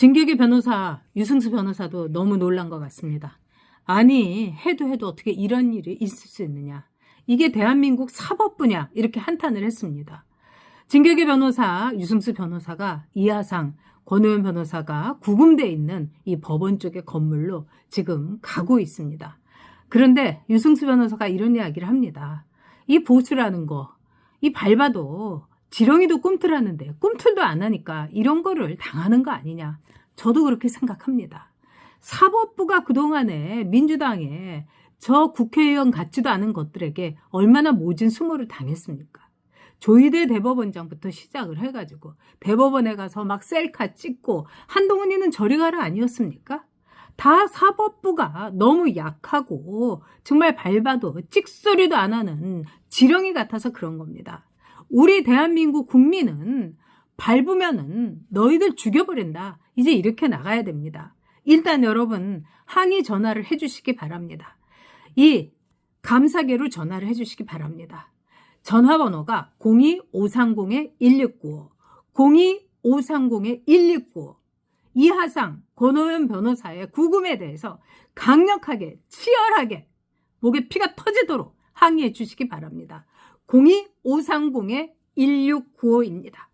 진격의 변호사, 유승수 변호사도 너무 놀란 것 같습니다. 아니, 해도 해도 어떻게 이런 일이 있을 수 있느냐. 이게 대한민국 사법부냐. 이렇게 한탄을 했습니다. 진격의 변호사, 유승수 변호사가 이하상, 권오현 변호사가 구금돼 있는 이 법원 쪽의 건물로 지금 가고 있습니다. 그런데 유승수 변호사가 이런 이야기를 합니다. 이 보수라는 거, 이 밟아도 지렁이도 꿈틀하는데 꿈틀도 안 하니까 이런 거를 당하는 거 아니냐. 저도 그렇게 생각합니다. 사법부가 그동안에 민주당에 저 국회의원 같지도 않은 것들에게 얼마나 모진 수모를 당했습니까? 조희대 대법원장부터 시작을 해가지고 대법원에 가서 막 셀카 찍고 한동훈이는 저리 가라 아니었습니까? 다 사법부가 너무 약하고 정말 밟아도 찍소리도 안 하는 지렁이 같아서 그런 겁니다. 우리 대한민국 국민은 밟으면은 너희들 죽여버린다. 이제 이렇게 나가야 됩니다. 일단 여러분 항의 전화를 해주시기 바랍니다. 이 감사계로 전화를 해주시기 바랍니다. 전화번호가 02530-1695, 02530-1695. 이하상, 권오현 변호사의 구금에 대해서 강력하게, 치열하게 목에 피가 터지도록 항의해 주시기 바랍니다. 02530-1695입니다.